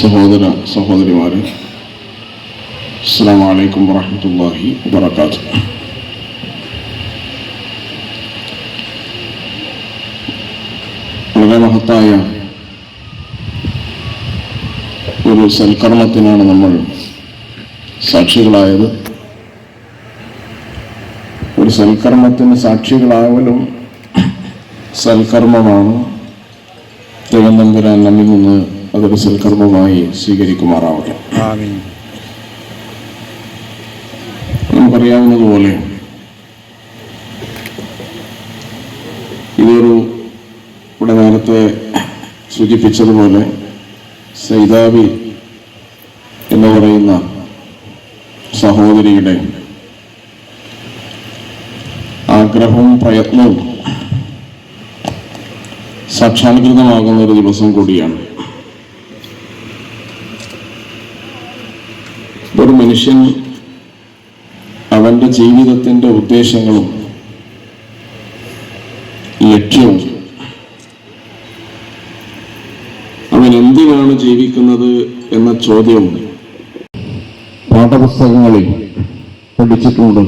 സഹോദര സഹോദരിമാരെ അസ്സാം വലൈക്കും വബർക്കാത്തു വളരെ മഹത്തായ ഒരു സൽക്കർമ്മത്തിനാണ് നമ്മൾ സാക്ഷികളായത്. ഒരു സൽക്കർമ്മത്തിന് സാക്ഷികളാവലും സൽക്കർമ്മമാണ്. തിരുവനന്തപുരം നമ്മിൽ നിന്ന് അതൊരു സൽക്കർമ്മമായി സ്വീകരിക്കുമാറാവട്ടെ. നമുക്കറിയാവുന്നതുപോലെ ഇതൊരു ഇവിടെ നേരത്തെ സൂചിപ്പിച്ചതുപോലെ സൈതാബി എന്ന് പറയുന്ന സഹോദരിയുടെ ആഗ്രഹവും പ്രയത്നവും സാക്ഷാത്കൃതമാകുന്ന ഒരു ദിവസം കൂടിയാണ് ഒരു മനുഷ്യൻ അവന്റെ ജീവിതത്തിന്റെ ഉദ്ദേശങ്ങളും ലക്ഷ്യവും അവൻ എന്തിനാണ് ജീവിക്കുന്നത് എന്ന ചോദ്യം പാഠപുസ്തകങ്ങളിൽ പഠിച്ചിട്ടുണ്ട്.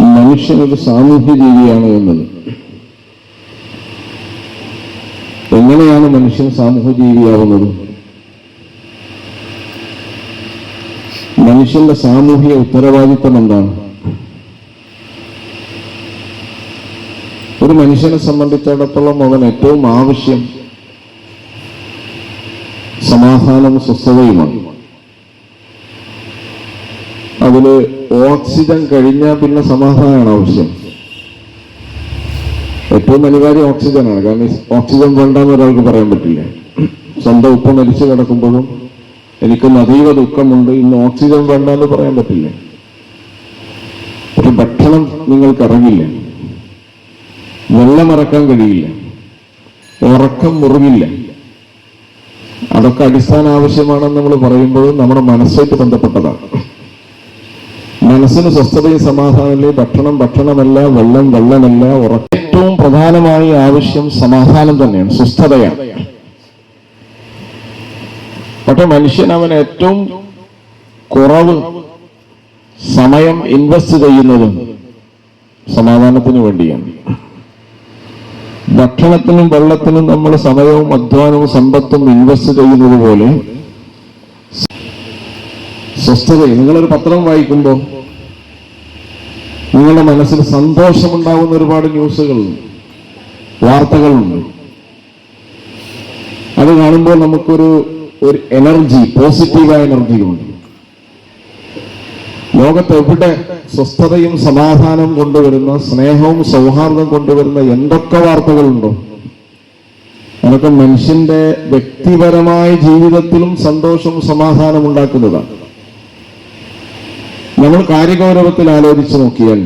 മനുഷ്യൻ ഒരു സാമൂഹ്യ ജീവിയാണ് എന്നത്. എങ്ങനെയാണ് മനുഷ്യൻ സാമൂഹ്യ ജീവിയാവുന്നത്? മനുഷ്യന്റെ സാമൂഹിക ഉത്തരവാദിത്തം എന്താണ്? ഒരു മനുഷ്യനെ സംബന്ധിച്ചിടത്തോളം അവൻ ഏറ്റവും ആവശ്യം സമാധാനവും സ്വസ്ഥതയുമാണ്. അതിൽ ഓക്സിജൻ കഴിഞ്ഞാൽ പിന്നെ സമാധാനമാണ് ആവശ്യം. ഏറ്റവും അനിവാര്യം ഓക്സിജനാണ്. കാരണം ഓക്സിജൻ വേണ്ടെന്ന് ഒരാൾക്ക് പറയാൻ പറ്റില്ല. സ്വന്തം ഉപ്പ് മരിച്ചു കിടക്കുമ്പോഴും എനിക്കൊന്ന് അതീവ ദുഃഖമുണ്ട്. ഇന്ന് ഓക്സിജൻ വേണ്ട എന്ന് പറയാൻ പറ്റില്ല. ഒരു ഭക്ഷണം നിങ്ങൾക്ക് ഇറങ്ങില്ല വെള്ളം ഇറക്കാൻ കഴിയില്ല. ഉറക്കം മുറിവില്ല. അതൊക്കെ അടിസ്ഥാന ആവശ്യമാണെന്ന് നമ്മൾ പറയുമ്പോൾ നമ്മുടെ മനസ്സായിട്ട് ബന്ധപ്പെട്ടതാണ്. മനസ്സിന് സ്വസ്ഥതയും സമാധാനമില്ലേ? ഭക്ഷണം ഭക്ഷണമല്ല വെള്ളം വെള്ളമല്ല ഉറക്കം. ഏറ്റവും പ്രധാനമായി ആവശ്യം സമാധാനം തന്നെയാണ് സ്വസ്ഥതയാണ്. പക്ഷെ മനുഷ്യൻ അവൻ ഏറ്റവും കുറവ് സമയം ഇൻവെസ്റ്റ് ചെയ്യുന്നതും സമാധാനത്തിന് വേണ്ടിയാണ്. ഭക്ഷണത്തിനും വെള്ളത്തിനും നമ്മൾ സമയവും അധ്വാനവും സമ്പത്തും ഇൻവെസ്റ്റ് ചെയ്യുന്നത് പോലെ സ്വസ്ഥതയും നിങ്ങളൊരു പത്രം വായിക്കുമ്പോൾ നിങ്ങളുടെ മനസ്സിൽ സന്തോഷമുണ്ടാകുന്ന ഒരുപാട് ന്യൂസുകൾ വാർത്തകളുണ്ട്. അത് കാണുമ്പോൾ നമുക്കൊരു ഒരു എനർജി പോസിറ്റീവായ എനർജിയുണ്ട് ലോകത്ത് എവിടെ സ്വസ്ഥതയും സമാധാനവും കൊണ്ടുവരുന്ന സ്നേഹവും സൗഹാർദ്ദം കൊണ്ടുവരുന്ന എന്തൊക്കെ വാർത്തകളുണ്ടോ? അതൊക്കെ മനുഷ്യന്റെ വ്യക്തിപരമായ ജീവിതത്തിലും സന്തോഷവും സമാധാനം ഉണ്ടാക്കുന്നതാണ്. നമ്മൾ കാര്യഗൗരവത്തിൽ ആലോചിച്ച് നോക്കിയാൽ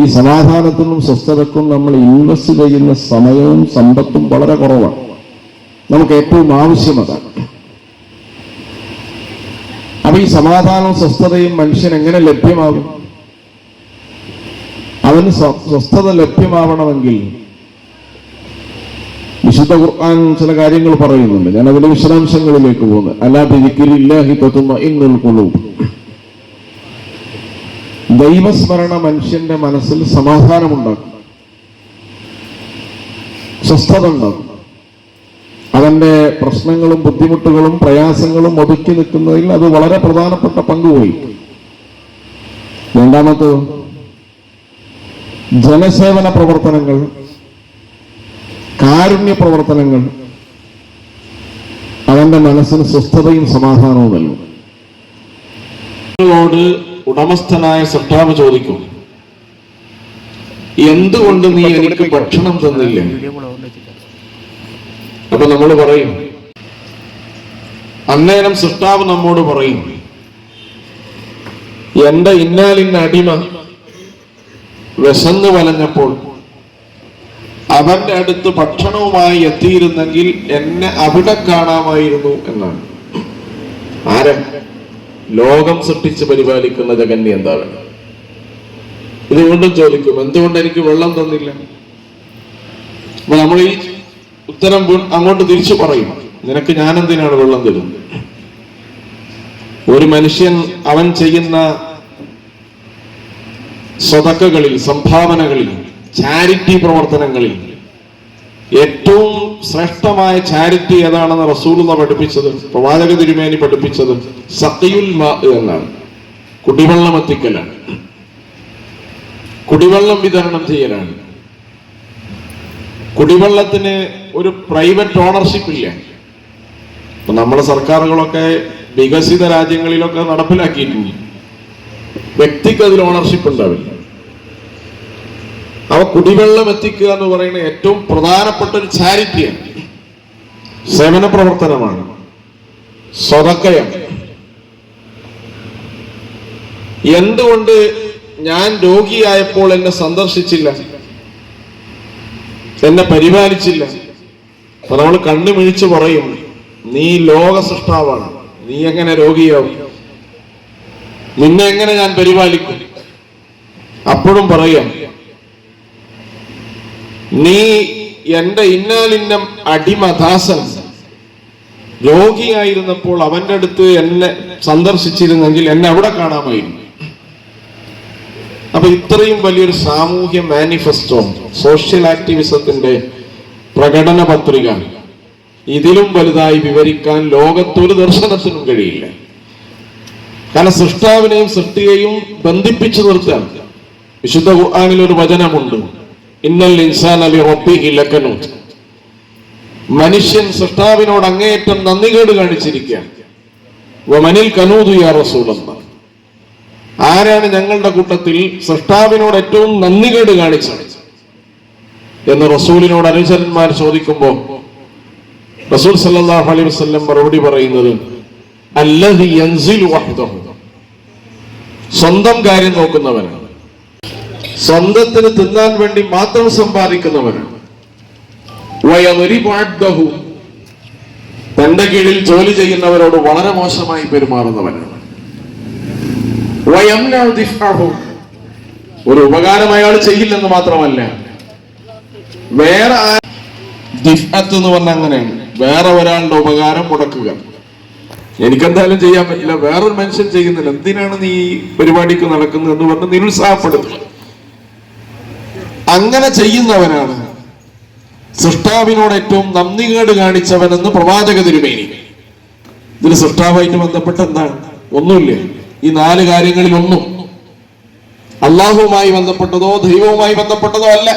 ഈ സമാധാനത്തിനും സ്വസ്ഥതക്കും നമ്മൾ ഇൻവെസ്റ്റ് ചെയ്യുന്ന സമയവും സമ്പത്തും വളരെ കുറവാണ്. നമുക്ക് ഏറ്റവും ആവശ്യം അതാണ്. അപ്പൊ ഈ സമാധാനവും സ്വസ്ഥതയും മനുഷ്യൻ എങ്ങനെ ലഭ്യമാകും? അവന് സ്വസ്ഥത ലഭ്യമാവണമെങ്കിൽ വിശുദ്ധ ഖുർആൻ ചില കാര്യങ്ങൾ പറയുന്നുണ്ട്. ഞാൻ അതിന്റെ വിശദാംശങ്ങളിലേക്ക് പോകുന്നു. അല്ലാ ബിദിക്രില്ലാഹി ഇന്നൽ ഖുലൂബ്. ദൈവസ്മരണ മനുഷ്യന്റെ മനസ്സിൽ സമാധാനമുണ്ടാക്കും. സ്വസ്ഥത ഉണ്ടാക്കും. അവന്റെ പ്രശ്നങ്ങളും ബുദ്ധിമുട്ടുകളും പ്രയാസങ്ങളും ഒതുക്കി നിൽക്കുന്നതിൽ അത് വളരെ പ്രധാനപ്പെട്ട പങ്ക് പോയി രണ്ടാമത്തത് ജനസേവന പ്രവർത്തനങ്ങൾ കാരുണ്യ പ്രവർത്തനങ്ങൾ അവന്റെ മനസ്സിന് സ്വസ്ഥതയും സമാധാനവും നൽകും. ഉടമസ്ഥനായ സട്ടാവ് ചോദിക്കും എന്തുകൊണ്ട് നീ എനിക്ക് ഭക്ഷണം തന്നില്ല? അപ്പൊ നമ്മൾ പറയും അന്നേരം സൃഷ്ടാവ് നമ്മോട് പറയും എന്റെ ഇന്നാലിന്ന അടിമ വിശന്നു വലഞ്ഞപ്പോൾ അവന്റെ അടുത്ത് ഭക്ഷണവുമായി എത്തിയിരുന്നെങ്കിൽ എന്നെ അവിടെ കാണാമായിരുന്നു എന്നാണ്. ആരെ? ലോകം സൃഷ്ടിച്ച് പരിപാലിക്കുന്ന ജഗന്യ എന്താണ്? ഇത് വീണ്ടും ചോദിക്കും എന്തുകൊണ്ട് എനിക്ക് വെള്ളം തന്നില്ല? അപ്പൊ നമ്മൾ ഈ ഉത്തരം അങ്ങോട്ട് തിരിച്ചു പറയും നിനക്ക് ഞാൻ എന്തിനാണ് വെള്ളം തരുന്നത്? ഒരു മനുഷ്യൻ അവൻ ചെയ്യുന്ന സ്വതക്കകളിൽ സംഭാവനകളിൽ ചാരിറ്റി പ്രവർത്തനങ്ങളിൽ ഏറ്റവും ശ്രേഷ്ഠമായ ചാരിറ്റി ഏതാണെന്ന് റസൂലുള്ള പഠിപ്പിച്ചത് പ്രവാചക തിരുമേനി പഠിപ്പിച്ചത് സഖിയുൽ മാ എന്നാണ്. കുടിവെള്ളം എത്തിക്കലാണ്. കുടിവെള്ളം വിതരണം ചെയ്യലാണ്. കുടിവെള്ളത്തിന് ഒരു പ്രൈവറ്റ് ഓണർഷിപ്പ് ഇല്ല? ഇപ്പൊ നമ്മുടെ സർക്കാരുകളൊക്കെ വികസിത രാജ്യങ്ങളിലൊക്കെ നടപ്പിലാക്കിയിട്ടുണ്ട്. വ്യക്തിക്ക് അതിൽ ഓണർഷിപ്പ് ഉണ്ടാവില്ല. അവ കുടിവെള്ളം എത്തിക്കുക എന്ന് പറയുന്ന ഏറ്റവും പ്രധാനപ്പെട്ട ഒരു ചാരിറ്റിയാണ് സേവന പ്രവർത്തനമാണ്. സ്വതക്കയാണ്. എന്തുകൊണ്ട് ഞാൻ രോഗിയായപ്പോൾ എന്നെ സന്ദർശിച്ചില്ല? എന്നെ പരിപാലിച്ചില്ല. അപ്പൊ നമ്മൾ കണ്ണു മിഴിച്ച് പറയും നീ ലോക സൃഷ്ടാവാണ് നീ എങ്ങനെ രോഗിയാവും നിന്നെ എങ്ങനെ ഞാൻ പരിപാലിക്കും? അപ്പോഴും പറയാം നീ എന്റെ ഇന്നാലിന്നം അടിമദാസൻ. രോഗിയായിരുന്നപ്പോൾ അവന്റെ അടുത്ത് എന്നെ സന്ദർശിച്ചിരുന്നെങ്കിൽ എന്നെ അവിടെ കാണാമായിരുന്നു. അപ്പൊ ഇത്രയും വലിയൊരു സാമൂഹ്യ മാനിഫെസ്റ്റോ സോഷ്യൽ ആക്ടിവിസത്തിന്റെ പ്രകടന പത്രിക ഇതിലും വലുതായി വിവരിക്കാൻ ലോകത്തൊരു ദർശനത്തിനും കഴിയില്ല. കാരണം സൃഷ്ടാവിനെയും സൃഷ്ടിയെയും ബന്ധിപ്പിച്ചു നിർത്താൻ വിശുദ്ധ ഖുർആാനിൽ ഒരു വചനമുണ്ട് ഇന്നൽ ഇൻസാൻ അലി റബ്ബി ഇലക്കനു മനുഷ്യൻ സൃഷ്ടാവിനോട് അങ്ങേയറ്റം നന്ദികേട് കാണിച്ചിരിക്കുകയാണ്. മനിൽ കനൂതു യാ റസൂലല്ലാഹ് ആരാണ് ഞങ്ങളുടെ കൂട്ടത്തിൽ സൃഷ്ടാവിനോട് ഏറ്റവും നന്ദികേട് കാണിച്ചത്? എന്ന് റസൂലിനോട് അനുചരന്മാർ ചോദിക്കുമ്പോൾ റസൂൽ സല്ലല്ലാഹു അലൈഹി വസല്ലം മറുപടി പറയുന്നത് സ്വന്തം കാര്യം നോക്കുന്നവനാണ്. സ്വന്തത്തിന് തിന്നാൻ വേണ്ടി മാത്രം അബ്ദഹു. തന്റെ കീഴിൽ ജോലി ചെയ്യുന്നവരോട് വളരെ മോശമായി പെരുമാറുന്നവനാണ്. ഒരു ഉപകാരം അയാൾ ചെയ്യില്ലെന്ന് മാത്രമല്ല. വേറെ ദിഫത്ത് എന്ന് പറഞ്ഞ അങ്ങനെയാണ്. വേറെ ഒരാളുടെ ഉപകാരം മുടക്കുക. എനിക്കെന്തായാലും ചെയ്യാൻ പറ്റില്ല. വേറൊരു മനുഷ്യൻ ചെയ്യുന്നില്ല. എന്തിനാണ് നീ പരിപാടിക്ക് നടക്കുന്നത് എന്ന് പറഞ്ഞ് നിരുത്സാഹപ്പെടുത്തുക അങ്ങനെ ചെയ്യുന്നവനാണ് സൃഷ്ടാവിനോട് ഏറ്റവും നന്ദികേട് കാണിച്ചവനെന്ന് പ്രവാചക തിരുമേനി. ഇതിൽ സൃഷ്ടാവായിട്ട് ബന്ധപ്പെട്ട് എന്താണ്? ഒന്നുമില്ല? ഈ നാല് കാര്യങ്ങളിലൊന്നും അള്ളാഹുവുമായി ബന്ധപ്പെട്ടതോ ദൈവവുമായി ബന്ധപ്പെട്ടതോ അല്ല.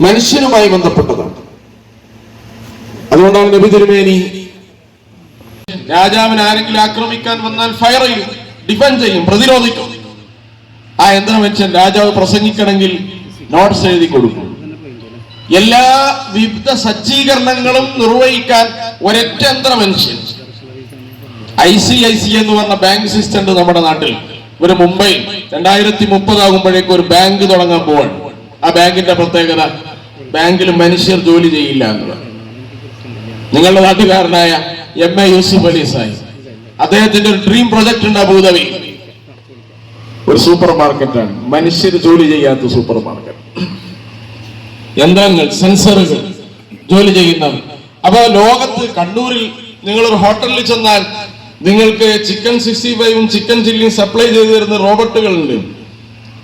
മനുഷ്യനുമായി ബന്ധപ്പെട്ടതാണ്. അതുകൊണ്ടാണ് നബി തിരുമേനി രാജാവിനെ ആരെങ്കിലും ആക്രമിക്കാൻ വന്നാൽ ഫയർ ചെയ്യും ഡിഫെൻഡ് ചെയ്യും പ്രതിരോധിക്കും. ആ യന്ത്രം വെച്ച് രാജാവ് പ്രസംഗിക്കണമെങ്കിൽ നോട്ട്സ് എഴുതി കൊടുക്കും. എല്ലാ വിവിധ സജ്ജീകരണങ്ങളും നിർവഹിക്കാൻ ഒരൊറ്റ യന്ത്ര മനുഷ്യൻ. ഐ സി ഐ സി എന്ന് പറഞ്ഞ ബാങ്ക് സിസ്റ്റം ഉണ്ട് നമ്മുടെ നാട്ടിൽ. ഒരു മുംബൈ രണ്ടായിരത്തി മുപ്പത് ആകുമ്പോഴേക്കും ഒരു ബാങ്ക് തുടങ്ങാൻ ആ ബാങ്കിന്റെ പ്രത്യേകത ബാങ്കിൽ മനുഷ്യർ ജോലി ചെയ്യില്ല എന്നുള്ളത്. നിങ്ങളുടെ നാട്ടുകാരനായ എം എ യൂസുഫ് അലി സാഹിബ് അദ്ദേഹത്തിന്റെ ഒരു ഡ്രീം പ്രൊജക്ട് ഉണ്ട് അബൂദബി ഒരു സൂപ്പർ മാർക്കറ്റാണ് മനുഷ്യർ ജോലി ചെയ്യാത്ത സൂപ്പർ മാർക്കറ്റ് യന്ത്രങ്ങൾ സെൻസറുകൾ ജോലി ചെയ്യുന്നവർ. അപ്പൊ ലോകത്ത് കണ്ണൂരിൽ നിങ്ങൾ ഒരു ഹോട്ടലിൽ ചെന്നാൽ നിങ്ങൾക്ക് ചിക്കൻ സിക്സ്റ്റി ഫൈവും ചിക്കൻ ചില്ലിയും സപ്ലൈ ചെയ്തു തരുന്ന റോബോട്ടുകളുണ്ട്.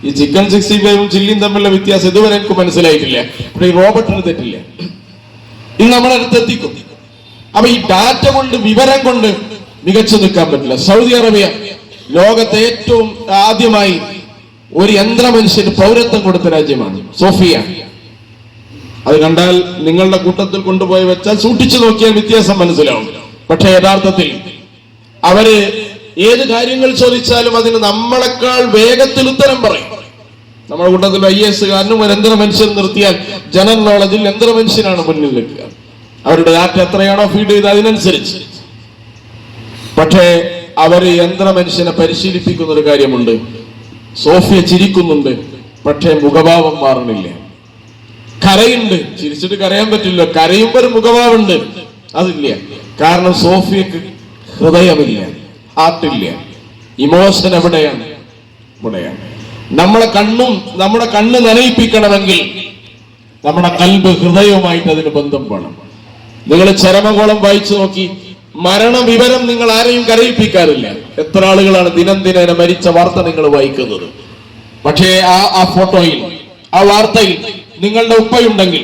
ഈ ചിക്കൻ സിക്സ്റ്റി ഫൈവും ചില്ലിയും തമ്മിലുള്ള വ്യത്യാസം ഇതുവരെ എനിക്ക് മനസ്സിലായിട്ടില്ല. അപ്പൊ ഈ റോബോട്ടിന് തെറ്റില്ല. ഇത് നമ്മുടെ അടുത്ത് എത്തിക്കും. അപ്പൊ ഈ ഡാറ്റ കൊണ്ട് വിവരം കൊണ്ട് മികച്ചു നിൽക്കാൻ പറ്റില്ല. സൗദി അറേബ്യ ലോകത്തെ ഏറ്റവും ആദ്യമായി ഒരു യന്ത്ര മനുഷ്യന് പൗരത്വം കൊടുത്ത രാജ്യമാണ്. സോഫിയ. അത് കണ്ടാൽ നിങ്ങളുടെ കൂട്ടത്തിൽ കൊണ്ടുപോയി വെച്ചാൽ സൂക്ഷിച്ചു നോക്കിയാൽ വ്യത്യാസം മനസ്സിലാവും. പക്ഷെ യഥാർത്ഥത്തിൽ അവർ ഏത് കാര്യങ്ങൾ ചോദിച്ചാലും അതിന് നമ്മളെക്കാൾ വേഗത്തിൽ ഉത്തരം പറയും. നമ്മുടെ കൂട്ടത്തിൽ ഐ എസ് കാരനും ഒരു യന്ത്ര മനുഷ്യൻ നിർത്തിയാൽ ജനറൽ നോളജിൽ യന്ത്ര മനുഷ്യനാണ് മുന്നിൽ നിൽക്കുക അവരുടെ ഡാറ്റ എത്രയാണോ ഫീഡ് ചെയ്ത് അതിനനുസരിച്ച്. പക്ഷേ അവർ യന്ത്ര മനുഷ്യനെ പരിശീലിപ്പിക്കുന്ന ഒരു കാര്യമുണ്ട്. സോഫിയ ചിരിക്കുന്നുണ്ട് പക്ഷേ മുഖഭാവം മാറുന്നില്ല. കരയുണ്ട് ചിരിച്ചിട്ട് കരയാൻ പറ്റില്ല. കരയുമ്പോൾ ഒരു മുഖഭാവമുണ്ട്. അതില്ല. കാരണം സോഫിയക്ക് ഹൃദയമില്ല ഹാർട്ടില്ല ഇമോഷൻ എവിടെയാണ്? ഇവിടെയാണ്. നമ്മളെ കണ്ണും നമ്മുടെ കണ്ണ് നനയിപ്പിക്കണമെങ്കിൽ നമ്മുടെ കൽബ് ഹൃദയവുമായിട്ട് അതിന് ബന്ധം വേണം. നിങ്ങൾ ചരമകോളം വായിച്ചു നോക്കി മരണ വിവരം നിങ്ങൾ ആരെയും കരയിപ്പിക്കാറില്ല. എത്ര ആളുകളാണ് ദിനം ദിനേന മരിച്ച വാർത്ത നിങ്ങൾ വായിക്കുന്നത്? പക്ഷേ ആ ആ ഫോട്ടോയിൽ ആ വാർത്തയിൽ നിങ്ങളുടെ ഉപ്പയുണ്ടെങ്കിൽ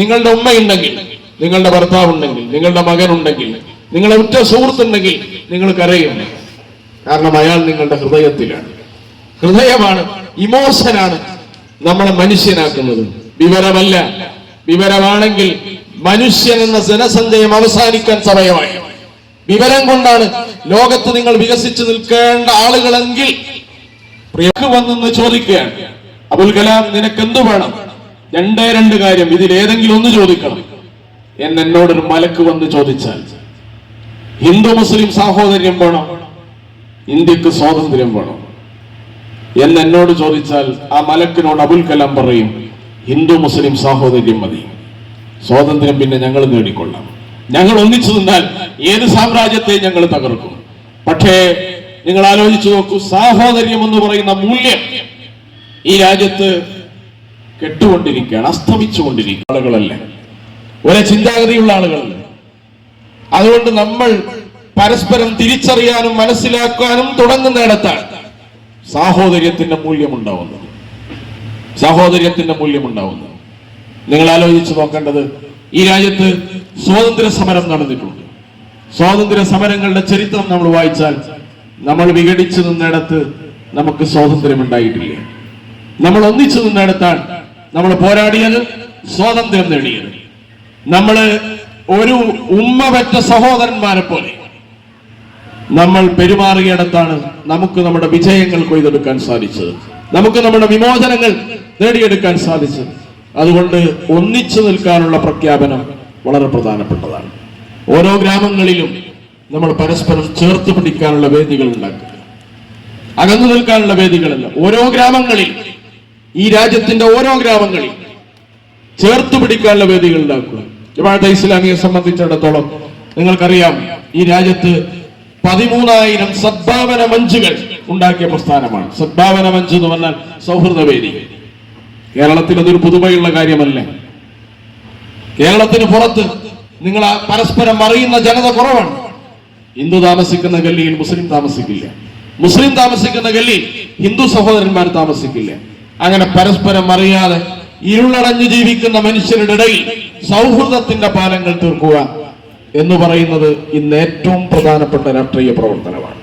നിങ്ങളുടെ ഉമ്മയുണ്ടെങ്കിൽ നിങ്ങളുടെ ഭർത്താവുണ്ടെങ്കിൽ നിങ്ങളുടെ മകനുണ്ടെങ്കിൽ നിങ്ങളുടെ ഉറ്റ സുഹൃത്തുണ്ടെങ്കിൽ നിങ്ങൾ കരയും. കാരണം അയാൾ നിങ്ങളുടെ ഹൃദയത്തിലാണ്. ഹൃദയമാണ് ഇമോഷനാണ് നമ്മളെ മനുഷ്യനാക്കുന്നത്. വിവരമല്ല. വിവരമാണെങ്കിൽ മനുഷ്യൻ എന്ന ജനസഞ്ചയം അവസാനിക്കാൻ സമയമായി. വിവരം കൊണ്ടാണ് ലോകത്ത് നിങ്ങൾ വികസിച്ച് നിൽക്കേണ്ട ആളുകളെങ്കിൽ വന്നെന്ന് ചോദിക്കുകയാണ്. അബുൽ കലാം നിനക്ക് എന്തു വേണം? രണ്ടേ രണ്ട് കാര്യം. ഇതിൽ ഏതെങ്കിലും ഒന്ന് ചോദിക്കണം. എന്ന് എന്നോടൊരു മലക്ക് വന്ന് ചോദിച്ചാൽ ഹിന്ദു മുസ്ലിം സാഹോദര്യം വേണം. ഇന്ത്യയ്ക്ക് സ്വാതന്ത്ര്യം വേണം. എന്ന് എന്നോട് ചോദിച്ചാൽ ആ മലക്കിനോട് അബുൽ കലാം പറയും ഹിന്ദു മുസ്ലിം സാഹോദര്യം മതി. സ്വാതന്ത്ര്യം പിന്നെ ഞങ്ങൾ നേടിക്കൊള്ളാം. ഞങ്ങൾ ഒന്നിച്ചു നിന്നാൽ ഏത് സാമ്രാജ്യത്തെ ഞങ്ങൾ തകർക്കും. പക്ഷേ നിങ്ങൾ ആലോചിച്ചു നോക്കൂ സാഹോദര്യം എന്ന് പറയുന്ന മൂല്യം ഈ രാജ്യത്ത് കെട്ടുകൊണ്ടിരിക്കുകയാണ് അസ്തമിച്ചുകൊണ്ടിരിക്കുക ആളുകളല്ലേ. ഒരേ ചിന്താഗതിയുള്ള ആളുകളല്ല. അതുകൊണ്ട് നമ്മൾ പരസ്പരം തിരിച്ചറിയാനും മനസ്സിലാക്കാനും തുടങ്ങുന്നിടത്താണ് സാഹോദര്യത്തിന്റെ മൂല്യമുണ്ടാവുന്നത്. സാഹോദര്യത്തിന്റെ മൂല്യമുണ്ടാവുന്നത്. നിങ്ങൾ ആലോചിച്ച് നോക്കേണ്ടത് ഈ രാജ്യത്ത് സ്വാതന്ത്ര്യ സമരം നടന്നിട്ടുണ്ട്. സ്വാതന്ത്ര്യ സമരങ്ങളുടെ ചരിത്രം നമ്മൾ വായിച്ചാൽ നമ്മൾ വിഘടിച്ചു നിന്നിടത്ത് നമുക്ക് സ്വാതന്ത്ര്യം ഉണ്ടായിട്ടില്ല. നമ്മൾ ഒന്നിച്ചു നിന്നിടത്താണ് നമ്മൾ പോരാടിയത് സ്വാതന്ത്ര്യം നേടിയത്. നമ്മൾ ഒരു ഉമ്മ പെറ്റ സഹോദരന്മാരെ പോലെ നമ്മൾ പെരുമാറിയിടത്താണ് നമുക്ക് നമ്മുടെ വിജയങ്ങൾ കൊയ്തെടുക്കാൻ സാധിച്ചത്. നമുക്ക് നമ്മുടെ വിമോചനങ്ങൾ നേടിയെടുക്കാൻ സാധിച്ചത്. അതുകൊണ്ട് ഒന്നിച്ചു നിൽക്കാനുള്ള പ്രഖ്യാപനം വളരെ പ്രധാനപ്പെട്ടതാണ്. ഓരോ ഗ്രാമങ്ങളിലും നമ്മൾ പരസ്പരം ചേർത്ത് പിടിക്കാനുള്ള വേദികൾ ഉണ്ടാക്കുക. അകന്നു നിൽക്കാനുള്ള വേദികളല്ല. ഓരോ ഗ്രാമങ്ങളിൽ ഈ രാജ്യത്തിന്റെ ഓരോ ഗ്രാമങ്ങളിൽ ചേർത്ത് പിടിക്കാനുള്ള വേദികൾ ഉണ്ടാക്കുക. ജമാഅത്തെ ഇസ്ലാമിയെ സംബന്ധിച്ചിടത്തോളം നിങ്ങൾക്കറിയാം ഈ രാജ്യത്ത് പതിമൂന്നായിരം സദ്ഭാവന മഞ്ചുകൾ ഉണ്ടാക്കിയ പ്രസ്ഥാനമാണ്. സദ്ഭാവന മഞ്ച് എന്ന് പറഞ്ഞാൽ സൗഹൃദവേദി കേരളത്തിൽ അതൊരു പുതുമയുള്ള കാര്യമല്ലേ? കേരളത്തിന് പുറത്ത് നിങ്ങൾ പരസ്പരം അറിയുന്ന ജനത കുറവാണ്. ഹിന്ദു താമസിക്കുന്ന ഗല്ലിയിൽ മുസ്ലിം താമസിക്കില്ല. മുസ്ലിം താമസിക്കുന്ന ഗല്ലിയിൽ ഹിന്ദു സഹോദരന്മാർ താമസിക്കില്ല. അങ്ങനെ പരസ്പരം അറിയാതെ ഇരുളടഞ്ഞു ജീവിക്കുന്ന മനുഷ്യരുടെ ഇടയിൽ സൗഹൃദത്തിന്റെ പാലങ്ങൾ തീർക്കുക എന്ന് പറയുന്നത് ഇന്ന് ഏറ്റവും പ്രധാനപ്പെട്ട രാഷ്ട്രീയ പ്രവർത്തനമാണ്.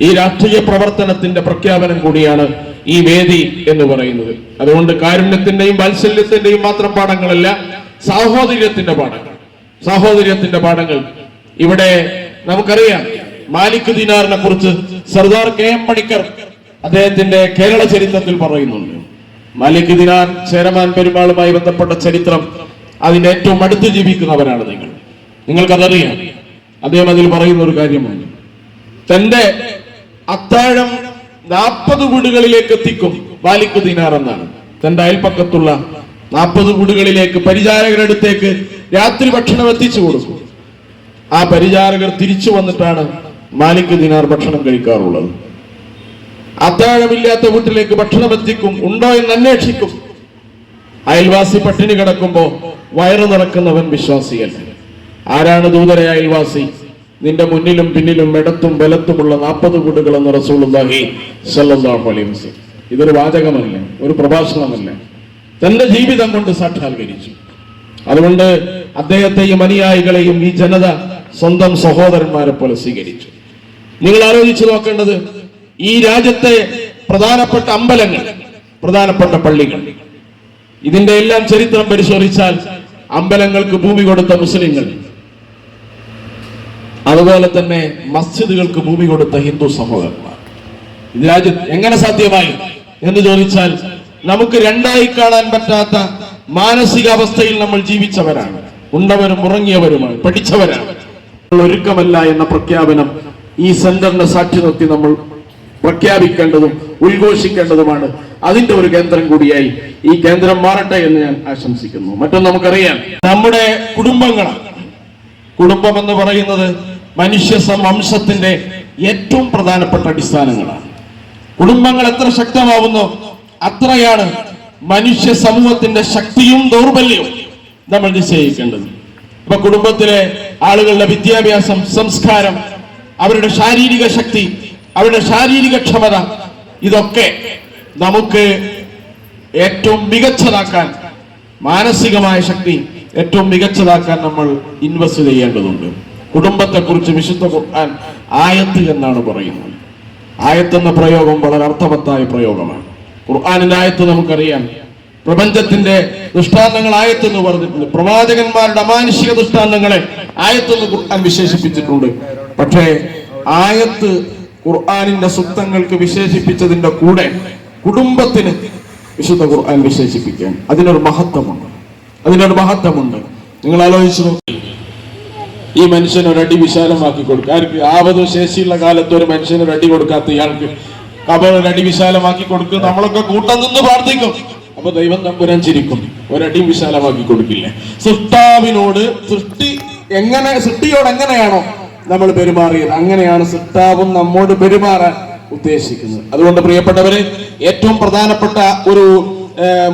ഈ രാഷ്ട്രീയ പ്രവർത്തനത്തിന്റെ പ്രഖ്യാപനം കൂടിയാണ് ഈ വേദി എന്ന് പറയുന്നത്. അതുകൊണ്ട് കാരുണ്യത്തിന്റെയും വാത്സല്യത്തിന്റെയും മാത്രം പാഠങ്ങളല്ല സാഹോദര്യത്തിന്റെ പാഠങ്ങൾ. സാഹോദര്യത്തിന്റെ പാഠങ്ങൾ. ഇവിടെ നമുക്കറിയാം മാലിക് ദിനാറിനെ കുറിച്ച് സർദാർ കെ എം മണിക്കർ അദ്ദേഹത്തിന്റെ കേരള ചരിത്രത്തിൽ പറയുന്നുണ്ട്. മാലിക് ദിനാർ ചേരമാൻ പെരുമാളുമായി ബന്ധപ്പെട്ട ചരിത്രം അതിന്റെ ഏറ്റവും അടുത്ത് ജീവിക്കുന്നവരാണ് നിങ്ങൾ. നിങ്ങൾക്കതറിയാം. അദ്ദേഹം അതിൽ പറയുന്ന ഒരു കാര്യമാണ് തന്റെ അത്താഴം നാൽപ്പത് വീടുകളിലേക്ക് എത്തിക്കും മാലിക് ദിനാർ എന്നാണ്. തന്റെ അയൽപ്പക്കത്തുള്ള നാൽപ്പത് വീടുകളിലേക്ക് പരിചാരകരുടെ അടുത്തേക്ക് രാത്രി ഭക്ഷണം എത്തിച്ചു കൊടുക്കും. ആ പരിചാരകർ തിരിച്ചു വന്നിട്ടാണ് മാലിക് ദിനാർ ഭക്ഷണം കഴിക്കാറുള്ളത്. അത്താഴമില്ലാത്ത വീട്ടിലേക്ക് ഭക്ഷണം എത്തിക്കും ഉണ്ടോ എന്ന് അന്വേഷിക്കും. അയൽവാസി പട്ടിണി കിടക്കുമ്പോ വയറു നിറക്കുന്നവൻ വിശ്വാസിയല്ല. ആരാണ് ദൂതരെ അയൽവാസി? നിന്റെ മുന്നിലും പിന്നിലും ഇടത്തും ബലത്തുമുള്ള നാൽപ്പത് വീടുകൾ എന്ന് റസൂലുള്ളാഹി സല്ലാഹുലി ഇതൊരു വാചകമല്ല ഒരു പ്രഭാഷണമല്ല. തന്റെ ജീവിതം കൊണ്ട് സാക്ഷാത്കരിച്ചു. അതുകൊണ്ട് അദ്ദേഹത്തെയും അനുയായികളെയും ഈ ജനത സ്വന്തം സഹോദരന്മാരെ പോലെ സ്വീകരിച്ചു. നിങ്ങൾ ആലോചിച്ചു നോക്കേണ്ടത് ഈ രാജ്യത്തെ പ്രധാനപ്പെട്ട അമ്പലങ്ങൾ പ്രധാനപ്പെട്ട പള്ളികൾ. ഇതിന്റെ എല്ലാം ചരിത്രം പരിശോധിച്ചാൽ അമ്പലങ്ങൾക്ക് ഭൂമി കൊടുത്ത മുസ്ലിങ്ങൾ അതുപോലെ തന്നെ മസ്ജിദുകൾക്ക് ഭൂമി കൊടുത്ത ഹിന്ദു സഹോദരന്മാർ ഇത് രാജ്യത്ത് എങ്ങനെ സാധ്യമായി എന്ന് ചോദിച്ചാൽ നമുക്ക് രണ്ടായി കാണാൻ പറ്റാത്ത മാനസികാവസ്ഥയിൽ നമ്മൾ ജീവിച്ചവരാണ്. ഉണ്ടവരും ഉറങ്ങിയവരുമാണ് പഠിച്ചവരാണ്. ഒരുക്കമല്ല എന്ന പ്രഖ്യാപനം ഈ സെന്ററിന്റെ സാക്ഷി നിർത്തി നമ്മൾ പ്രഖ്യാപിക്കേണ്ടതും ഉദ്ഘോഷിക്കേണ്ടതുമാണ്. അതിന്റെ ഒരു കേന്ദ്രം കൂടിയായി ഈ കേന്ദ്രം മാറട്ടെ എന്ന് ഞാൻ ആശംസിക്കുന്നു. മറ്റൊന്ന് നമുക്കറിയാം. നമ്മുടെ കുടുംബങ്ങളാണ്. കുടുംബം എന്ന് പറയുന്നത് മനുഷ്യ വംശത്തിന്റെ ഏറ്റവും പ്രധാനപ്പെട്ട അടിസ്ഥാനങ്ങളാണ്. കുടുംബങ്ങൾ എത്ര ശക്തമാവുന്നു അത്രയാണ് മനുഷ്യ സമൂഹത്തിന്റെ ശക്തിയും ദൗർബല്യവും നമ്മൾ നിശ്ചയിക്കേണ്ടത്. ഇപ്പൊ കുടുംബത്തിലെ ആളുകളുടെ വിദ്യാഭ്യാസം സംസ്കാരം അവരുടെ ശാരീരിക ശക്തി അവരുടെ ശാരീരിക ക്ഷമത ഇതൊക്കെ നമുക്ക് ഏറ്റവും മികച്ചതാക്കാൻ മാനസികമായ ശക്തി ഏറ്റവും മികച്ചതാക്കാൻ നമ്മൾ ഇൻവെസ്റ്റ് ചെയ്യേണ്ടതുണ്ട്. കുടുംബത്തെക്കുറിച്ച് വിശുദ്ധ ഖുർആൻ ആയത്ത് എന്നാണ് പറയുന്നത്. ആയത്ത് എന്ന പ്രയോഗം വളരെ അർത്ഥവത്തായ പ്രയോഗമാണ്. ഖുർആാനിന്റെ ആയത്ത് നമുക്കറിയാം. പ്രപഞ്ചത്തിന്റെ ദൃഷ്ടാന്തങ്ങൾ ആയത്തെന്ന് പറഞ്ഞിട്ടുണ്ട്. പ്രവാചകന്മാരുടെ അമാനുഷിക ദൃഷ്ടാന്തങ്ങളെ ആയത്തെന്ന് ഖുർആൻ വിശേഷിപ്പിച്ചിട്ടുണ്ട്. പക്ഷേ ആയത്ത് ഖുർആാനിന്റെ സ്വത്തങ്ങൾക്ക് വിശേഷിപ്പിച്ചതിന്റെ കൂടെ കുടുംബത്തിന് വിശുദ്ധ ഖുർആൻ വിശേഷിപ്പിക്കാൻ അതിനൊരു മഹത്വമുണ്ട്. അതിനൊരു മഹത്വമുണ്ട്. നിങ്ങൾ ആലോചിച്ചു ഈ മനുഷ്യൻ ഒരടി വിശാലമാക്കി കൊടുക്കുക. ആർക്ക് ആവതോ ശേഷിയുള്ള കാലത്ത് ഒരു മനുഷ്യന് ഒരടി കൊടുക്കാത്ത ഇയാൾക്ക് കബർ ഒരടി വിശാലമാക്കി കൊടുക്കുക. നമ്മളൊക്കെ കൂട്ടം നിന്ന് പ്രാർത്ഥിക്കും. അപ്പൊ ദൈവം തമ്പുരാൻ ചിരിക്കും. ഒരടി വിശാലമാക്കി കൊടുക്കില്ല. സൃഷ്ടാവിനോട് സൃഷ്ടി എങ്ങനെ സൃഷ്ടിയോട് എങ്ങനെയാണോ നമ്മൾ പെരുമാറിയത്. അങ്ങനെയാണ് സിട്ടാവും നമ്മോട് പെരുമാറാൻ ഉദ്ദേശിക്കുന്നത്. അതുകൊണ്ട് പ്രിയപ്പെട്ടവരെ ഏറ്റവും പ്രധാനപ്പെട്ട ഒരു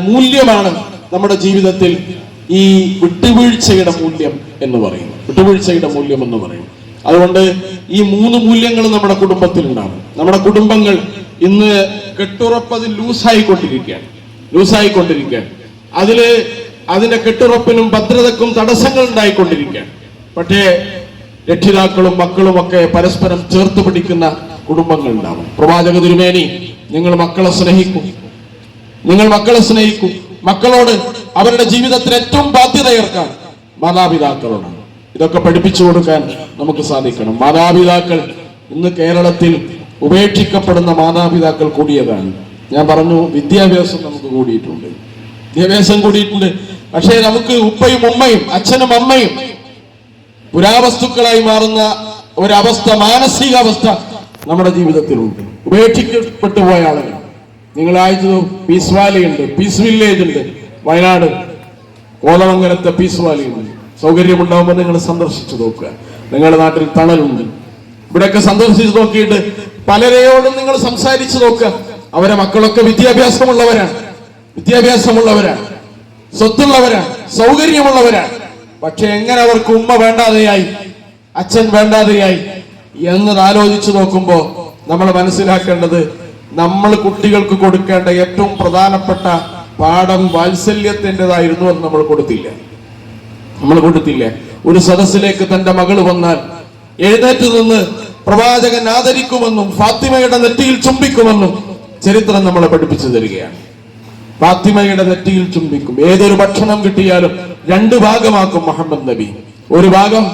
മൂല്യമാണ് നമ്മുടെ ജീവിതത്തിൽ ഈ വിട്ടുവീഴ്ചയുടെ മൂല്യം എന്ന് പറയും വിട്ടുവീഴ്ചയുടെ മൂല്യം എന്ന് പറയും അതുകൊണ്ട് ഈ മൂന്ന് മൂല്യങ്ങൾ നമ്മുടെ കുടുംബത്തിൽ ഉണ്ടാവും. നമ്മുടെ കുടുംബങ്ങൾ ഇന്ന് കെട്ടുറപ്പത് ലൂസായിക്കൊണ്ടിരിക്കുകയാണ്. ലൂസായിക്കൊണ്ടിരിക്കുകയാണ്. അതിൽ അതിന്റെ കെട്ടുറപ്പിനും ഭദ്രതക്കും തടസ്സങ്ങൾ ഉണ്ടായിക്കൊണ്ടിരിക്കുകയാണ്. പക്ഷേ രക്ഷിതാക്കളും മക്കളും ഒക്കെ പരസ്പരം ചേർത്ത് പിടിക്കുന്ന കുടുംബങ്ങൾ ഉണ്ടാവും. പ്രവാചക തിരുമേനി നിങ്ങൾ മക്കളെ സ്നേഹിക്കും. നിങ്ങൾ മക്കളെ സ്നേഹിക്കും. മക്കളോട് അവരുടെ ജീവിതത്തിൽ ഏറ്റവും ബാധ്യതയേർക്കാൻ മാതാപിതാക്കളോടാണ്. ഇതൊക്കെ പഠിപ്പിച്ചു കൊടുക്കാൻ നമുക്ക് സാധിക്കണം. മാതാപിതാക്കൾ ഇന്ന് കേരളത്തിൽ ഉപേക്ഷിക്കപ്പെടുന്ന മാതാപിതാക്കൾ കൂടിയതാണ്. ഞാൻ പറഞ്ഞു വിദ്യാഭ്യാസം നമുക്ക് കൂടിയിട്ടുണ്ട്. വിദ്യാഭ്യാസം കൂടിയിട്ടുണ്ട്. പക്ഷേ നമുക്ക് ഉപ്പയും ഉമ്മയും അച്ഛനും അമ്മയും പുരാവസ്തുക്കളായി മാറുന്ന ഒരവസ്ഥ മാനസികാവസ്ഥ നമ്മുടെ ജീവിതത്തിലുണ്ട്. ഉപേക്ഷിക്കപ്പെട്ടു പോയ ആളുകൾ. നിങ്ങൾ അയച്ചു പീസ് വാലി ഉണ്ട് പീസ് വില്ലേജ് ഉണ്ട്. വയനാട് കോതമംഗലത്തെ പീസ് വാലി ഉണ്ട്. സൗകര്യമുണ്ടാകുമ്പോൾ നിങ്ങൾ സന്ദർശിച്ചു നോക്കുക. നിങ്ങളുടെ നാട്ടിൽ തണലുണ്ട്. ഇവിടെയൊക്കെ സന്ദർശിച്ചു നോക്കിയിട്ട് പലരെയോടും നിങ്ങൾ സംസാരിച്ചു നോക്കുക. അവരെ മക്കളൊക്കെ വിദ്യാഭ്യാസമുള്ളവരാണ്. വിദ്യാഭ്യാസമുള്ളവരാണ്. സ്വത്തുള്ളവരാണ്. സൗകര്യമുള്ളവരാണ്. പക്ഷെ എങ്ങനെ അവർക്ക് ഉമ്മ വേണ്ടാതെയായി? അച്ഛൻ വേണ്ടാതെയായി? എന്നത് ആലോചിച്ചു നോക്കുമ്പോൾ നമ്മൾ മനസ്സിലാക്കേണ്ടത് നമ്മൾ കുട്ടികൾക്ക് കൊടുക്കേണ്ട ഏറ്റവും പ്രധാനപ്പെട്ട പാഠം വാത്സല്യത്തിന്റെതായിരുന്നു എന്ന് നമ്മൾ കൊടുത്തില്ല. നമ്മൾ കൊടുത്തില്ല. ഒരു സദസ്സിലേക്ക് തന്റെ മകൾ വന്നാൽ എഴുന്നേറ്റ് നിന്ന് പ്രവാചകൻ ആദരിക്കുമെന്നും ഫാത്തിമയുടെ നെറ്റിയിൽ ചുംബിക്കുമെന്നും ചരിത്രം നമ്മളെ പഠിപ്പിച്ചു തരികയാണ്. ഫാത്തിമയുടെ നെറ്റിയിൽ ചുംബിക്കും. ഏതൊരു ഭക്ഷണം കിട്ടിയാലും രണ്ട് ഭാഗമാക്കും മുഹമ്മദ് നബി. ഒരു ഭാഗം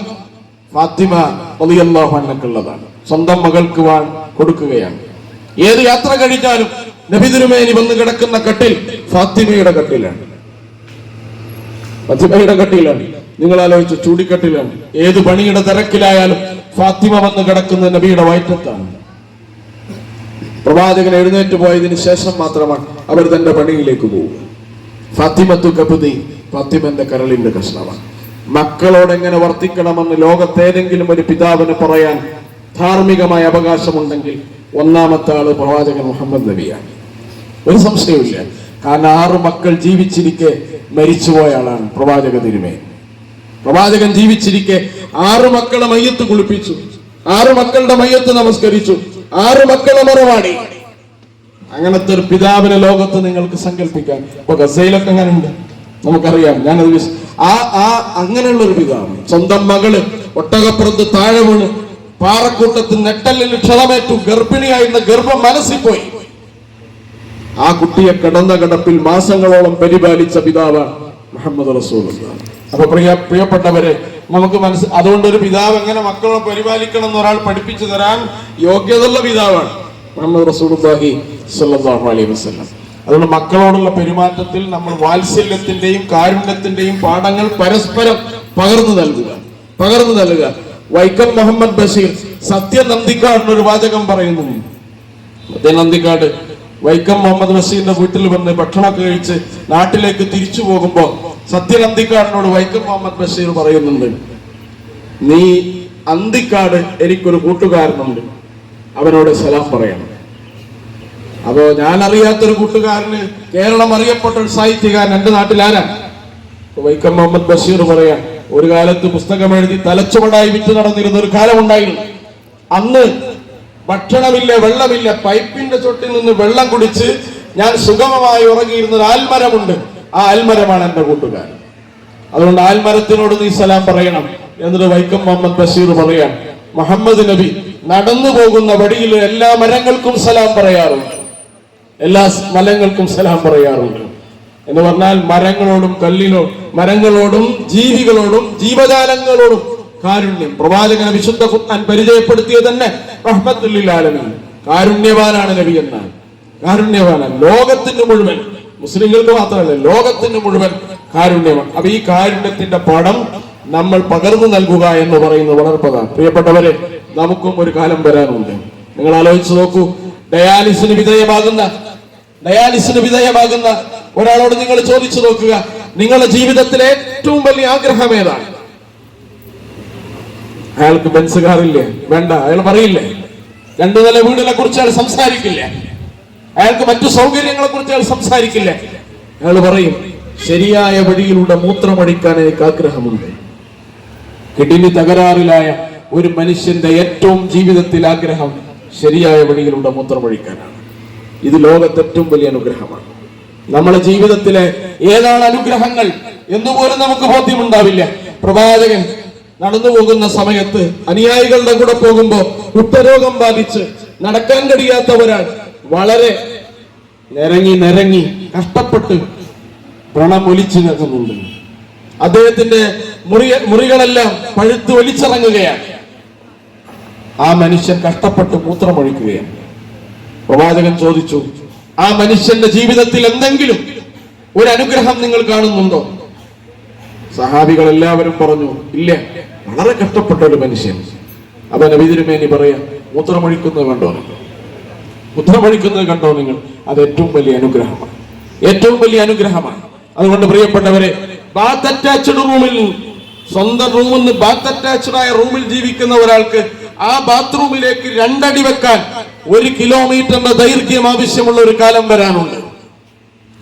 ഫാത്തിമ അള്ളാഹുള്ളതാണ് സ്വന്തം മകൾക്ക് വാൻ കൊടുക്കുകയാണ്. ഏത് യാത്ര കഴിഞ്ഞാലും നബി തിരുമേനി വന്ന് കിടക്കുന്ന കട്ടിൽ ഫാത്തിമയുടെ കട്ടിലാണ്. ഫാത്തിമയുടെ കട്ടിലാണ്. നിങ്ങൾ ആലോചിച്ച ചൂടിക്കട്ടിലാണ് ഏത് പണിയുടെ തിരക്കിലായാലും ഫാത്തിമ വന്ന് കിടക്കുന്ന നബിയുടെ വയറ്റത്താണ്. പ്രവാചകൻ എഴുന്നേറ്റ് പോയതിന് ശേഷം മാത്രമാണ് അവർ തന്റെ പണിയിലേക്ക് പോകുക ഫാത്തിമത്തു കപുതി ഫാത്തിമന്റെ കരളിന്റെ കഷ്ണമാണ്. മക്കളോട് എങ്ങനെ വർത്തിക്കണമെന്ന് ലോകത്തേതെങ്കിലും ഒരു പിതാവിന് പറയാൻ ധാർമ്മികമായ അവകാശമുണ്ടെങ്കിൽ ഒന്നാമത്തെ ആൾ പ്രവാചകൻ മുഹമ്മദ് നബിയാണ്. ഒരു സംശയമില്ല കാരണം ആറ് മക്കൾ ജീവിച്ചിരിക്കെ മരിച്ചുപോയ ആളാണ് പ്രവാചക തിരുമേ പ്രവാചകൻ ജീവിച്ചിരിക്കെ ആറ് മക്കളെ മയ്യത്ത് കുളിപ്പിച്ചു. ആറ് മക്കളുടെ മയ്യത്ത് നമസ്കരിച്ചു. ആറ് മക്കളെ മറവാടി. അങ്ങനത്തെ ഒരു പിതാവിനെ ലോകത്ത് നിങ്ങൾക്ക് സങ്കല്പിക്കാൻ. ഇപ്പൊ ഗസയിലൊക്കെ അങ്ങനെ ഉണ്ട് നമുക്കറിയാം. ഞാനത് ആ ആ അങ്ങനെയുള്ള ഒരു പിതാവ്. സ്വന്തം മകൾ ഒട്ടകപ്പുറത്ത് താഴെ വീണ് പാറക്കൂട്ടത്തിൽ നെട്ടലിൽ ക്ഷതമേറ്റു ഗർഭിണിയായിരുന്ന ഗർഭം മനസ്സിൽ പോയി ആ കുട്ടിയെ കിടന്ന കിടപ്പിൽ മാസങ്ങളോളം പരിപാലിച്ച പിതാവാണ് മുഹമ്മദ് റസൂൽ അപ്പൊ പ്രിയ പ്രിയപ്പെട്ടവരെ നമുക്ക് മനസ്സ് അതുകൊണ്ട് ഒരു പിതാവ് എങ്ങനെ മക്കളെ പരിപാലിക്കണം എന്ന് ഒരാൾ പഠിപ്പിച്ചു തരാൻ യോഗ്യതയുള്ള പിതാവാണ് അലൈഹി അതുകൊണ്ട് മക്കളോടുള്ള പെരുമാറ്റത്തിൽ നമ്മൾ വാത്സല്യത്തിന്റെയും കാരുണ്യത്തിന്റെയും പാഠങ്ങൾ പരസ്പരം പകർന്നു നൽകുക പകർന്നു നൽകുക. വൈക്കം മുഹമ്മദ് ബഷീർ സത്യനന്ദിക്കാടിന് ഒരു വാചകം പറയുന്നു. സത്യനന്ദിക്കാട് നന്ദിക്കാട് വൈക്കം മുഹമ്മദ് ബഷീറിന്റെ വീട്ടിൽ വന്ന് ഭക്ഷണമൊക്കെ കഴിച്ച് നാട്ടിലേക്ക് തിരിച്ചു പോകുമ്പോ സത്യനന്ദിക്കാടിനോട് വൈക്കം മുഹമ്മദ് ബഷീർ പറയുന്നുണ്ട് നീ അന്തിക്കാട് എനിക്കൊരു കൂട്ടുകാരനുണ്ട്. അവനോട് സലാം പറയണം. അപ്പോ ഞാൻ അറിയാത്തൊരു കൂട്ടുകാരന് കേരളം അറിയപ്പെട്ട ഒരു സാഹിത്യകാരൻ എന്റെ നാട്ടിൽ ആരാ? വൈക്കം മുഹമ്മദ് ബഷീർ പറയാം ഒരു കാലത്ത് പുസ്തകം എഴുതി തലച്ചുവടായി വിറ്റ് നടന്നിരുന്ന ഒരു കാലമുണ്ടായിരുന്നു അന്ന് ഭക്ഷണമില്ല വെള്ളമില്ല പൈപ്പിന്റെ ചൊട്ടിൽ നിന്ന് വെള്ളം കുടിച്ച് ഞാൻ സുഗമമായി ഉറങ്ങിയിരുന്ന ഒരു ആൽമരമുണ്ട്. ആ ആൽമരമാണ് എന്റെ കൂട്ടുകാരൻ. അതുകൊണ്ട് ആൽമരത്തിനോട് നീ സലാം പറയണം എന്നിട്ട് വൈക്കം മുഹമ്മദ് ബഷീർ പറയാൻ മുഹമ്മദ് നബി നടന്നു പോകുന്ന വഴിയിൽ എല്ലാ മരങ്ങൾക്കും സലാം പറയാറുണ്ട്. എല്ലാ മലങ്ങൾക്കും സലാം പറയാറുണ്ട്. എന്ന് പറഞ്ഞാൽ മരങ്ങളോടും കല്ലിനോ മരങ്ങളോടും ജീവികളോടും ജീവജാലങ്ങളോടും കാരുണ്യം. പ്രവാചകൻ വിശുദ്ധ ഖുർആൻ പരിചയപ്പെടുത്തിയത് തന്നെ റഹ്മത്തുല്ലിൽ ആലമീൻ. കാരുണ്യവാനാണ് നബി എന്നാണ് കാരുണ്യവാനാണ് ലോകത്തിന് മുഴുവൻ. മുസ്ലിങ്ങൾക്ക് മാത്രമല്ല ലോകത്തിന് മുഴുവൻ കാരുണ്യമാണ്. അപ്പൊ ഈ കാരുണ്യത്തിന്റെ പടം നമ്മൾ പകർന്നു നൽകുക എന്ന് പറയുന്നത് വളരെ പ്രധാനം പ്രിയപ്പെട്ടവരെ നമുക്കും ഒരു കാലം വരാനുണ്ട്. നിങ്ങൾ ആലോചിച്ച് നോക്കൂ ഡയാലിസിന് വിധേയമാകുന്ന ഡയാലിസിന് വിധേയമാകുന്ന ഒരാളോട് നിങ്ങൾ ചോദിച്ചു നോക്കുക. നിങ്ങളുടെ ജീവിതത്തിലെ ഏറ്റവും വലിയ ആഗ്രഹം ഏതാണ്? അയാൾക്ക് ബെൻസ് കാറില്ലേ വേണ്ട അയാൾ പറയില്ലേ? രണ്ടു നില വീടിനെ കുറിച്ച് അയാൾ സംസാരിക്കില്ല? അയാൾക്ക് മറ്റു സൗകര്യങ്ങളെ കുറിച്ച് അയാൾ സംസാരിക്കില്ല. അയാൾ പറയും ശരിയായ വഴിയിലൂടെ മൂത്രമടിക്കാൻ എനിക്ക് ആഗ്രഹമുണ്ട്. കിഡ്നി തകരാറിലായ ഒരു മനുഷ്യന്റെ ഏറ്റവും ജീവിതത്തിൽ ആഗ്രഹം ശരിയായ വഴിയിലൂടെ മൂത്രമൊഴിക്കാനാണ്. ഇത് ലോകത്തെ ഏറ്റവും വലിയ അനുഗ്രഹമാണ്. നമ്മുടെ ജീവിതത്തിലെ ഏതാണ് അനുഗ്രഹങ്ങൾ എന്നുപോലും നമുക്ക് ബോധ്യമുണ്ടാവില്ല. പ്രവാചകൻ നടന്നു പോകുന്ന സമയത്ത് അനുയായികളുടെ കൂടെ പോകുമ്പോൾ കുട്ടരോഗം ബാധിച്ച് നടക്കാൻ കഴിയാത്ത ഒരാൾ വളരെ നിരങ്ങി നിരങ്ങി കഷ്ടപ്പെട്ട് പ്രണം ഒലിച്ചു നിൽക്കുന്നുണ്ട്. അദ്ദേഹത്തിന്റെ മുറി മുറികളെല്ലാം പഴുത്ത് ഒലിച്ചിറങ്ങുകയാണ്. ആ മനുഷ്യൻ കഷ്ടപ്പെട്ട് മൂത്രമൊഴിക്കുകയാണ്. പ്രവാചകൻ ചോദിച്ചു ആ മനുഷ്യന്റെ ജീവിതത്തിൽ എന്തെങ്കിലും ഒരു അനുഗ്രഹം നിങ്ങൾ കാണുന്നുണ്ടോ? സഹാബികൾ എല്ലാവരും പറഞ്ഞു ഇല്ല വളരെ കഷ്ടപ്പെട്ട ഒരു മനുഷ്യൻ. അപ്പൊ നബിതിരുമേനി പറയാ മൂത്രമൊഴിക്കുന്നത് കണ്ടോ നിങ്ങൾ മൂത്രമൊഴിക്കുന്നത് കണ്ടോ നിങ്ങൾ? അത് ഏറ്റവും വലിയ അനുഗ്രഹമാണ്. ഏറ്റവും വലിയ അനുഗ്രഹമാണ്. അതുകൊണ്ട് പ്രിയപ്പെട്ടവരെ ബാത്ത് അറ്റാച്ച്ഡ് റൂമിൽ സ്വന്തം റൂമിൽ നിന്ന് ബാത്ത് അറ്റാച്ച്ഡ് ആയ റൂമിൽ ജീവിക്കുന്ന ഒരാൾക്ക് ആ ബാത്റൂമിലേക്ക് രണ്ടടി വെക്കാൻ ഒരു കിലോമീറ്ററിന്റെ ദൈർഘ്യം ആവശ്യമുള്ള ഒരു കാലം വരാനുണ്ട്.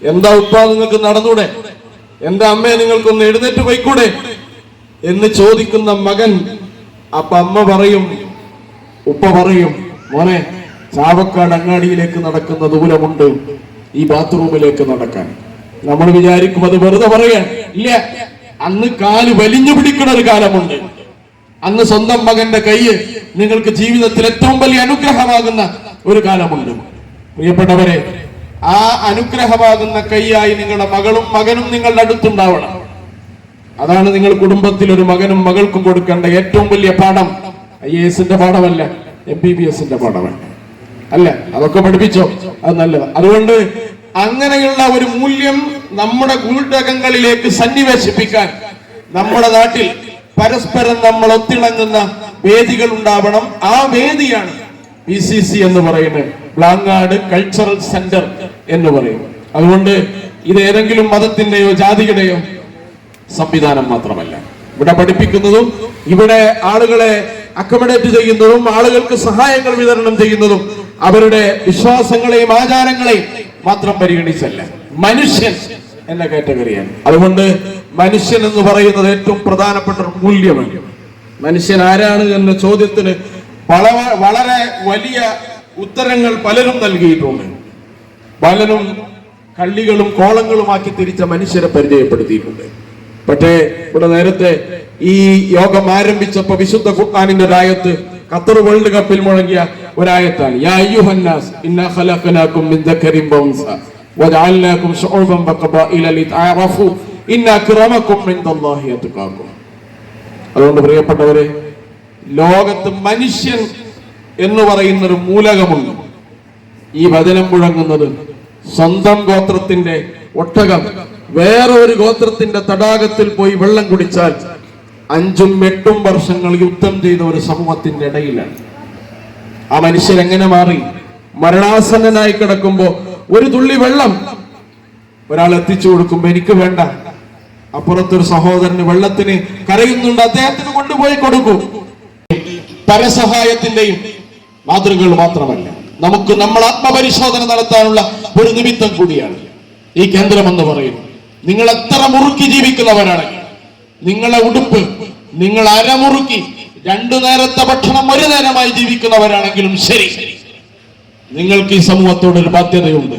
എന്താ ഉപ്പ നിങ്ങൾക്ക് നടന്നൂടെ? എന്റെ അമ്മയെ നിങ്ങൾക്കൊന്ന് എഴുന്നേറ്റ് പോയിക്കൂടെ? എന്ന് ചോദിക്കുന്ന മകൻ അപ്പൊ അമ്മ പറയും ഉപ്പ പറയും മോനെ ചാവക്കാട് അങ്ങാടിയിലേക്ക് നടക്കുന്ന ദൂരമുണ്ട് ഈ ബാത്റൂമിലേക്ക് നടക്കാൻ. നമ്മൾ വിചാരിക്കും അത് വെറുതെ പറയാൻ. ഇല്ല അന്ന് കാൽ വലിഞ്ഞു പിടിക്കുന്ന ഒരു കാലമുണ്ട്. അന്ന് സ്വന്തം മകന്റെ കയ്യ് നിങ്ങൾക്ക് ജീവിതത്തിൽ ഏറ്റവും വലിയ അനുഗ്രഹമാകുന്ന ഒരു കാലമുണ്ട്. പ്രിയപ്പെട്ടവരെ ആ അനുഗ്രഹമാകുന്ന കൈയായി നിങ്ങളുടെ മകളും മകനും നിങ്ങളുടെ അടുത്തുണ്ടാവണം. അതാണ് നിങ്ങൾ കുടുംബത്തിൽ ഒരു മകനും മകൾക്കും കൊടുക്കേണ്ട ഏറ്റവും വലിയ പാഠം. ഐ എ എസിന്റെ പാഠമല്ല എം ബി ബി എസിന്റെ പാഠമല്ല. അല്ല? അതൊക്കെ പഠിപ്പിച്ചോ? അത് നല്ലത്. അതുകൊണ്ട് അങ്ങനെയുള്ള ഒരു മൂല്യം നമ്മുടെ കൂട്ടകങ്ങളിലേക്ക് സന്നിവേശിപ്പിക്കാൻ നമ്മുടെ നാട്ടിൽ പരസ്പരം നമ്മൾ ഒത്തിണങ്ങുന്ന വേദികൾ ഉണ്ടാവണം. ആ വേദിയാണ് പി സി സി എന്ന് പറയുന്നത്. ബ്ലാങ്ങാട് കൾച്ചറൽ സെന്റർ എന്ന് പറയും. അതുകൊണ്ട് ഇത് ഏതെങ്കിലും മതത്തിന്റെയോ ജാതിയുടെയോ സംവിധാനം മാത്രമല്ല. ഇവിടെ പഠിപ്പിക്കുന്നതും ഇവിടെ ആളുകളെ അക്കമഡേറ്റ് ചെയ്യുന്നതും ആളുകൾക്ക് സഹായങ്ങൾ വിതരണം ചെയ്യുന്നതും അവരുടെ വിശ്വാസങ്ങളെയും ആചാരങ്ങളെയും മാത്രം പരിഗണിച്ചല്ല. മനുഷ്യൻ എന്ന കാറ്റഗറിയാണ്. അതുകൊണ്ട് മനുഷ്യൻ എന്ന് പറയുന്നത് ഏറ്റവും പ്രധാനപ്പെട്ട ഒരു മൂല്യമാണ്. മനുഷ്യൻ ആരാണ് എന്ന ചോദ്യത്തിന് വളരെ വലിയ ഉത്തരങ്ങൾ പലരും നൽകിയിട്ടുണ്ട്. പലരും കള്ളികളും കോളങ്ങളുമാക്കി തിരിച്ച മനുഷ്യരെ പരിചയപ്പെടുത്തിയിട്ടുണ്ട്. പക്ഷേ ഇവിടെ നേരത്തെ ഈ യോഗം ആരംഭിച്ചപ്പോ വിശുദ്ധ ഖുർആാനിന്റെ രായത്ത് ഖത്തർ വേൾഡ് കപ്പിൽ മുഴങ്ങിയ ഒരായത്താണ്. യാ അയ്യുഹന്നാസ് ഇന്നാ ഖലഖനാകും മിൻ ദക്കരിൻ വഉൻസ വജഅൽനാകും ശുഉബൻ വഖബായില ലിതഅറഫു. ഇന്നാ അക്രമകും ഇൻദല്ലാഹി അത്ഖാകും അതുകൊണ്ട് പ്രിയപ്പെട്ടവരെ ലോകത്ത് മനുഷ്യൻ എന്ന് പറയുന്ന ഒരു മൂലകമുണ്ട്. ഈ വചനം മുഴങ്ങുന്നത് സ്വന്തം ഗോത്രത്തിന്റെ ഒട്ടകം. വേറെ ഗോത്രത്തിന്റെ തടാകത്തിൽ പോയി വെള്ളം കുടിച്ചാൽ അഞ്ചും എട്ടും വർഷങ്ങൾ യുദ്ധം ചെയ്ത ഒരു സമൂഹത്തിന്റെ ഇടയിലാണ്. ആ മനുഷ്യൻ എങ്ങനെ മാറി? മരണാസന്നനായി കിടക്കുമ്പോ ഒരു തുള്ളി വെള്ളം ഒരാൾ എത്തിച്ചു കൊടുക്കുമ്പോ എനിക്ക് വേണ്ട. അപ്പുറത്തൊരു സഹോദരന് വെള്ളത്തിന് കരയുന്നുണ്ട്. അദ്ദേഹത്തിന് കൊണ്ടുപോയി കൊടുക്കും. പരസഹായത്തിന്റെയും മാതൃകകൾ മാത്രമല്ല നമുക്ക് നമ്മൾ ആത്മപരിശോധന നടത്താനുള്ള ഒരു നിമിത്തം കൂടിയാണ്. ഈ കേന്ദ്രം എന്ന് പറയുന്നത് നിങ്ങൾ എത്ര മുറുക്കി ജീവിക്കുന്നവരാണ്? നിങ്ങളെ ഉടുപ്പ് നിങ്ങൾ അരമുറുക്കി രണ്ടു നേരത്തെ ഭക്ഷണം ഒരു നേരമായി ജീവിക്കുന്നവരാണെങ്കിലും ശരി. നിങ്ങൾക്ക് ഈ സമൂഹത്തോട് ഒരു ബാധ്യതയുണ്ട്.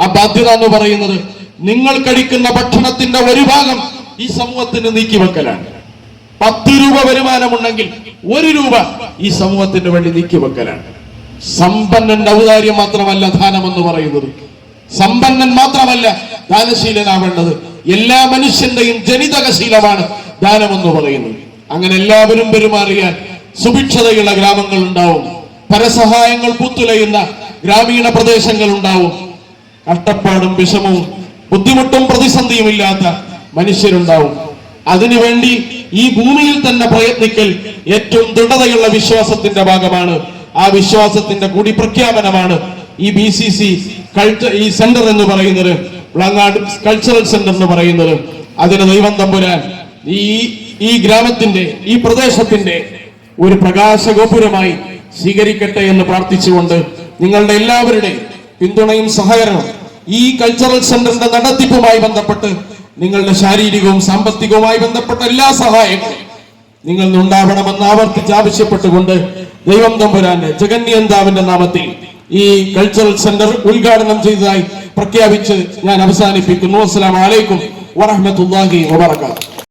ആ ബാധ്യത എന്ന് പറയുന്നത് നിങ്ങൾ കഴിക്കുന്ന ഭക്ഷണത്തിന്റെ ഒരു ഭാഗം ഈ സമൂഹത്തിന് നീക്കിവെക്കലാണ് പത്ത് രൂപ വരുമാനമുണ്ടെങ്കിൽ ഒരു രൂപ ഈ സമൂഹത്തിന് വേണ്ടി നീക്കിവെക്കലാണ് സമ്പന്നന്റെ ഔദാര്യം മാത്രമല്ല ദാനം എന്ന് പറയുന്നത്. സമ്പന്നൻ മാത്രമല്ല ദാനശീലനാവേണ്ടത്. എല്ലാ മനുഷ്യന്റെയും ജനിതകശീലമാണ് ദാനം എന്ന് പറയുന്നത്. അങ്ങനെ എല്ലാവരും പെരുമാറിയാൽ സുഭിക്ഷതയുള്ള ഗ്രാമങ്ങൾ ഉണ്ടാവും പരസഹായങ്ങൾ പുത്തുലയുന്ന ഗ്രാമീണ പ്രദേശങ്ങൾ ഉണ്ടാവും കഷ്ടപ്പാടും വിഷമവും ബുദ്ധിമുട്ടും പ്രതിസന്ധിയും ഇല്ലാത്ത മനുഷ്യരുണ്ടാവും അതിനുവേണ്ടി ഈ ഭൂമിയിൽ തന്നെ പ്രയത്നിക്കൽ ഏറ്റവും ദൃഢതയുള്ള വിശ്വാസത്തിന്റെ ഭാഗമാണ്. ആ വിശ്വാസത്തിന്റെ കൂടി പ്രഖ്യാപനമാണ് ഈ ബി സി സി കൾച്ചർ ഈ സെന്റർ എന്ന് പറയുന്നത്. വിളങ്ങാട് കൾച്ചറൽ സെന്റർ എന്ന് പറയുന്നത്. അതിന് ദൈവം തമ്പുരാൻ ഈ ഈ ഗ്രാമത്തിന്റെ ഈ പ്രദേശത്തിന്റെ ഒരു പ്രകാശ ഗോപുരമായി സ്വീകരിക്കട്ടെ എന്ന് പ്രാർത്ഥിച്ചുകൊണ്ട് നിങ്ങളുടെ എല്ലാവരുടെയും പിന്തുണയും സഹകരണവും ഈ കൾച്ചറൽ സെന്ററിന്റെ നടത്തിപ്പുമായി ബന്ധപ്പെട്ട് നിങ്ങളുടെ ശാരീരികവും സാമ്പത്തികവുമായി ബന്ധപ്പെട്ട എല്ലാ സഹായങ്ങളും നിങ്ങൾ ഉണ്ടാവണമെന്ന് ആവർത്തിച്ച് ആവശ്യപ്പെട്ടുകൊണ്ട് ദൈവം തമ്പുരാന്റെ ജഗന്യന്താവിന്റെ നാമത്തിൽ ഈ കൾച്ചറൽ സെന്റർ ഉദ്ഘാടനം ചെയ്തതായി പ്രഖ്യാപിച്ച് ഞാൻ അവസാനിപ്പിക്കുന്നു. അസ്സലാമു വലൈക്കും വറഹ്മത്തുള്ളാഹി വബറകാതുഹു.